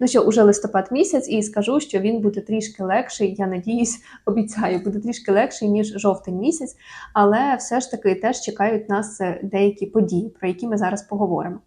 Ну що, уже листопад місяць, і скажу, що він буде трішки легший. Я надіюсь, обіцяю, буде трішки легший ніж жовтень місяць, але все ж таки теж чекають нас е, деякі події, про які ми зараз поговоримо.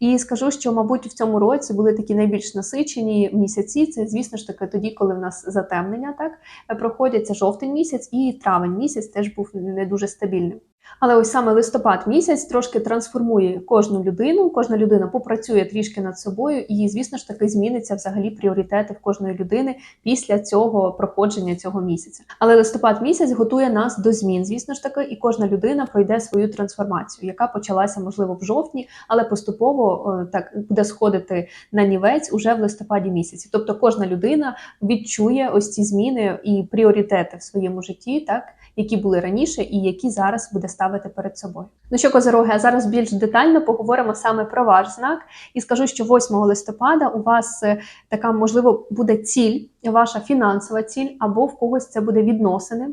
І скажу, що, мабуть, в цьому році були такі найбільш насичені місяці. Це, звісно ж таки, тоді, коли в нас затемнення так е, проходять це жовтень місяць і травень місяць теж був не дуже стабільним. Але ось саме листопад місяць трошки трансформує кожну людину. Кожна людина попрацює трішки над собою, і, звісно ж таки, зміниться взагалі пріоритети в кожної людини після цього проходження цього місяця. Але листопад місяць готує нас до змін, звісно ж таки, і кожна людина пройде свою трансформацію, яка почалася можливо в жовтні, але поступово е, так буде сходити на нівець уже в листопаді місяці. Тобто кожна людина відчує ось ці зміни і пріоритети в своєму житті, так які були раніше, і які зараз буде ставити перед собою. Ну що, козороги, а зараз більш детально поговоримо саме про ваш знак, і скажу, що 8 листопада у вас е, така можливо буде ціль, ваша фінансова ціль, або в когось це буде відносини.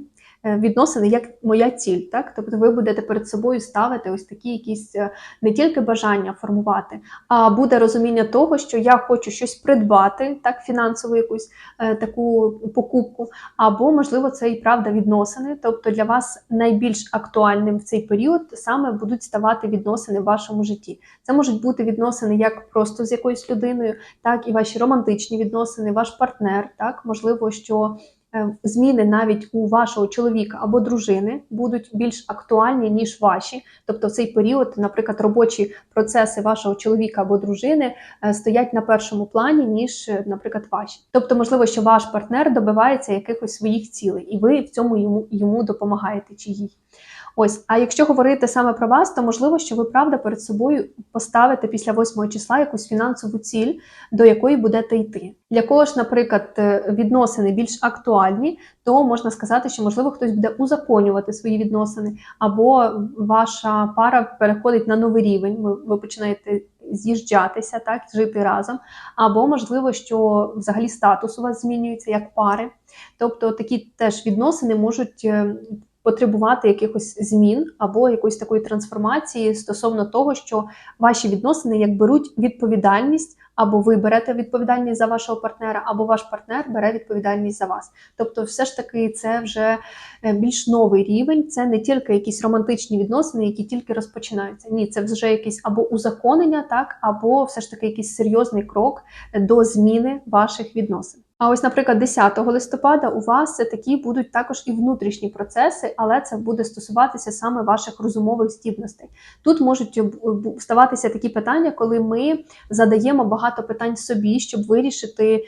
Е, Відносини як моя ціль, так тобто ви будете перед собою ставити ось такі якісь е, не тільки бажання формувати, а буде розуміння того, що я хочу щось придбати, так фінансову якусь е, таку покупку, або можливо це і правда відносини. Тобто для вас найбільш актуальним в цей період саме будуть ставати відносини в вашому житті. Це можуть бути відносини як просто з якоюсь людиною, так і ваші романтичні відносини, ваш партнер, так можливо, що зміни навіть у вашого чоловіка або дружини будуть більш актуальні ніж ваші. Тобто в цей період, наприклад, робочі процеси вашого чоловіка або дружини е, стоять на першому плані, ніж, е, наприклад, ваші. Тобто, можливо, що ваш партнер добивається якихось своїх цілей, і ви в цьому йому, йому допомагаєте чи їй. Ось, а якщо говорити саме про вас, то можливо, що ви правда перед собою поставите після 8 числа якусь фінансову ціль, до якої будете йти. Для кого ж, наприклад, е, відносини більш актуальні, то можна сказати, що можливо хтось буде узаконювати свої відносини, або ваша пара переходить на новий рівень. Ви, ви починаєте з'їжджатися, так жити разом, або можливо, що взагалі статус у вас змінюється як пари. Тобто такі теж відносини можуть. Потребувати якихось змін або якоїсь такої трансформації стосовно того, що ваші відносини як беруть відповідальність, або ви берете відповідальність за вашого партнера, або ваш партнер бере відповідальність за вас. Тобто, все ж таки, це вже е, більш новий рівень. Це не тільки якісь романтичні відносини, які тільки розпочинаються. Ні, це вже якесь або узаконення, так, або все ж таки якийсь серйозний крок до зміни ваших відносин. А ось, наприклад, 10 листопада у вас це такі будуть також і внутрішні процеси, але це буде стосуватися саме ваших розумових здібностей. Тут можуть ставатися такі питання, коли ми задаємо багато питань собі, щоб вирішити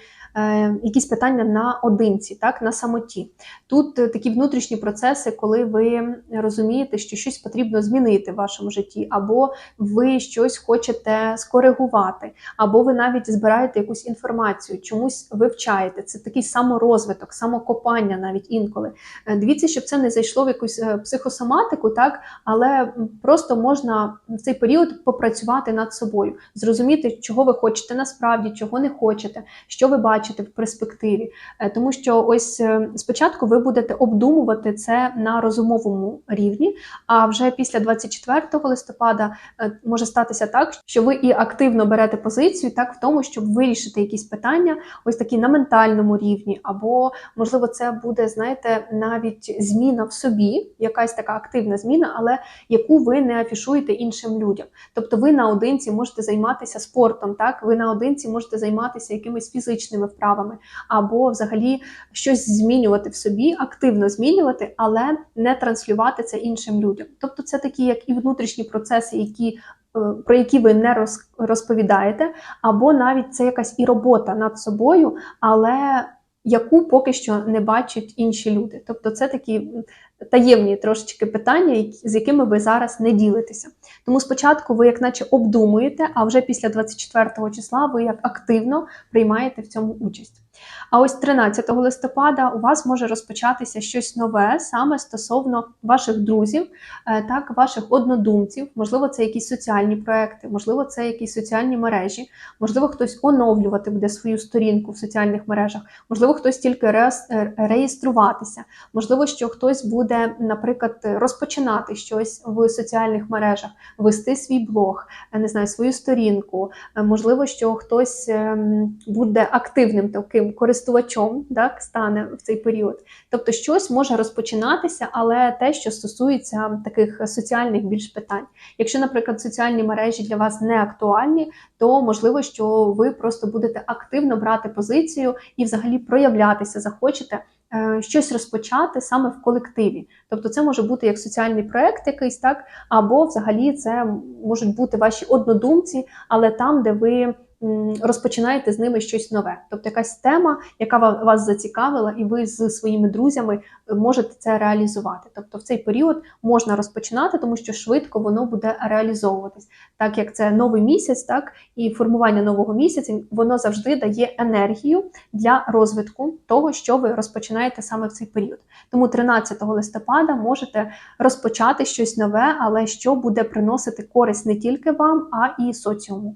якісь питання наодинці, так на самоті. Тут е, такі внутрішні процеси, коли ви розумієте, що щось потрібно змінити в вашому житті, або ви щось хочете скоригувати, або ви навіть збираєте якусь інформацію, чомусь вивчаєте. Це такий саморозвиток, самокопання навіть інколи. Е, Дивіться, щоб це не зайшло в якусь е, психосоматику, так але просто можна в цей період попрацювати над собою, зрозуміти, чого ви хочете насправді, чого не хочете, що ви бачите в перспективі. Е, Тому що ось е, спочатку ви будете обдумувати це на розумовому рівні, а вже після 24 листопада е, може статися так, що ви і активно берете позицію так в тому, щоб вирішити якісь питання, ось такі на ментальному рівні, або можливо, це буде, знаєте, навіть зміна в собі, якась така активна зміна, але яку ви не афішуєте іншим людям. Тобто, ви наодинці можете займатися спортом, так ви наодинці можете займатися якимись фізичними вправами, або взагалі щось змінювати в собі, активно змінювати, але не транслювати це іншим людям. Тобто, це такі, як і внутрішні процеси, які е, про які ви не роз- розповідаєте, або навіть це якась і робота над собою, але яку поки що не бачать інші люди. Тобто, це такі таємні трошечки питання, з якими ви зараз не ділитеся. Тому спочатку ви, як наче, обдумуєте, а вже після 24 числа ви як активно приймаєте в цьому участь. А ось 13 листопада у вас може розпочатися щось нове саме стосовно ваших друзів, е, так, ваших однодумців. Можливо, це якісь соціальні проекти, можливо, це якісь соціальні мережі, можливо, хтось оновлювати буде свою сторінку в соціальних мережах, можливо, хтось тільки е, реєструватися, можливо, що хтось буде, наприклад, розпочинати щось в соціальних мережах, вести свій блог, е, не знаю, свою сторінку. Можливо, що хтось ем, буде активним таким користувачом, так стане в цей період. Тобто, щось може розпочинатися, але те, що стосується таких соціальних більш питань. Якщо, наприклад, соціальні мережі для вас не актуальні, то можливо, що ви просто будете активно брати позицію і взагалі проявлятися захочете. е, Щось розпочати саме в колективі, тобто це може бути як соціальний проект, якийсь так, або взагалі це можуть бути ваші однодумці, але там, де ви розпочинаєте з ними щось нове. Тобто якась тема, яка вас зацікавила, і ви з своїми друзями е, можете це реалізувати. Тобто в цей період можна розпочинати, тому що швидко воно буде реалізовуватись. Так як це новий місяць, так і формування нового місяця, воно завжди дає енергію для розвитку того, що ви розпочинаєте саме в цей період. Тому 13 листопада можете розпочати щось нове, але що буде приносити користь не тільки вам, а і соціуму.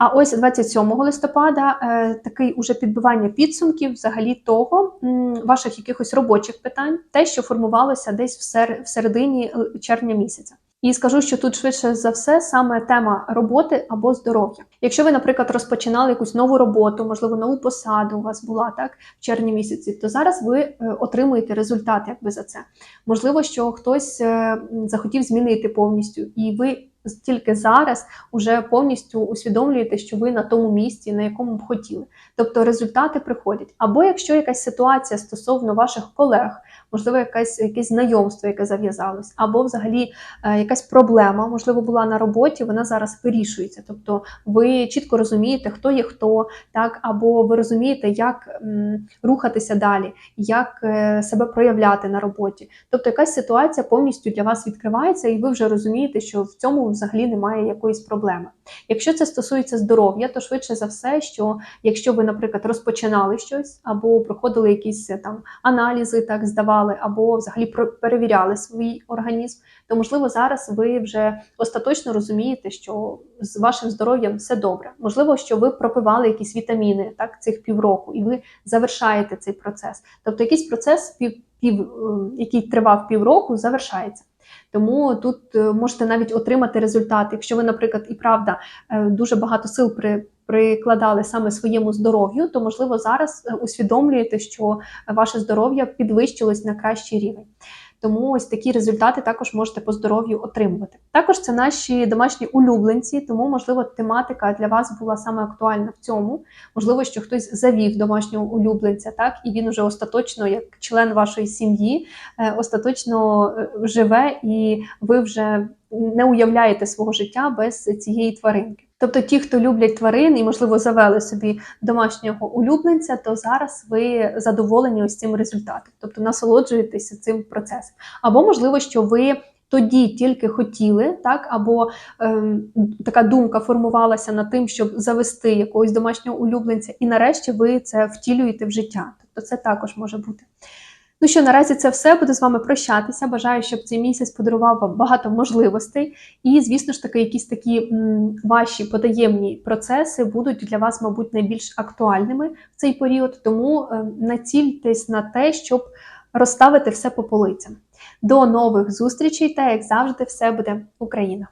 А ось 27 листопада е, такий уже підбивання підсумків взагалі того ваших якихось робочих питань, те, що формувалося десь в, сер- в середині е, червня місяця. І скажу, що тут швидше за все саме тема роботи або здоров'я. Якщо ви, наприклад, розпочинали якусь нову роботу, можливо, нову посаду у вас була так в червні місяці, то зараз ви е, отримуєте результат якби за це. Можливо, що хтось захотів змінити повністю, і ви тільки зараз уже повністю усвідомлюєте, що ви на тому місці, на якому б хотіли. Тобто результати приходять. Або якщо якась ситуація стосовно ваших колег, можливо, якесь, якесь знайомство, яке зав'язалось, або взагалі е, якась проблема, можливо, була на роботі, вона зараз вирішується. Тобто ви чітко розумієте, хто є хто, так, або ви розумієте, як м, рухатися далі, як е, себе проявляти на роботі. Тобто якась ситуація повністю для вас відкривається, і ви вже розумієте, що в цьому взагалі немає якоїсь проблеми. Якщо це стосується здоров'я, то швидше за все, що якщо ви, наприклад, розпочинали щось або проходили якісь е, там аналізи, так здавали, або взагалі перевіряли свій організм, то можливо зараз ви вже остаточно розумієте, що з вашим здоров'ям все добре. Можливо, що ви пропивали якісь вітаміни так цих півроку, і ви завершаєте цей процес. Тобто, якийсь процес пів, пів, е, який тривав півроку, завершається. Тому тут е, можете навіть отримати результат. Якщо ви, наприклад, і правда е, дуже багато сил при, прикладали саме своєму здоров'ю, то можливо зараз е, усвідомлюєте, що ваше здоров'я підвищилось на кращий рівень. Тому ось такі результати також можете по здоров'ю отримувати. Також це наші домашні улюбленці, тому можливо тематика для вас була саме актуальна в цьому. Можливо, що хтось завів домашнього улюбленця, так і він уже остаточно, як член вашої сім'ї, е, остаточно е, живе, і ви вже не уявляєте свого життя без цієї тваринки. Тобто, ті, хто люблять тварин і, можливо, завели собі домашнього улюбленця, то зараз ви задоволені ось цим результатом, тобто насолоджуєтеся цим процесом. Або можливо, що ви. Тоді тільки хотіли, так або ем, така думка формувалася над тим, щоб завести якогось домашнього улюбленця, і нарешті ви це втілюєте в життя. Тобто це також може бути. Ну що, наразі це все. Буду з вами прощатися. Бажаю, щоб цей місяць подарував вам багато можливостей. І, звісно ж таки, якісь такі м, ваші потаємні процеси будуть для вас, мабуть, найбільш актуальними в цей період. Тому е, націльтесь на те, щоб розставити все по полицям. До нових зустрічей та як завжди, все буде Україна!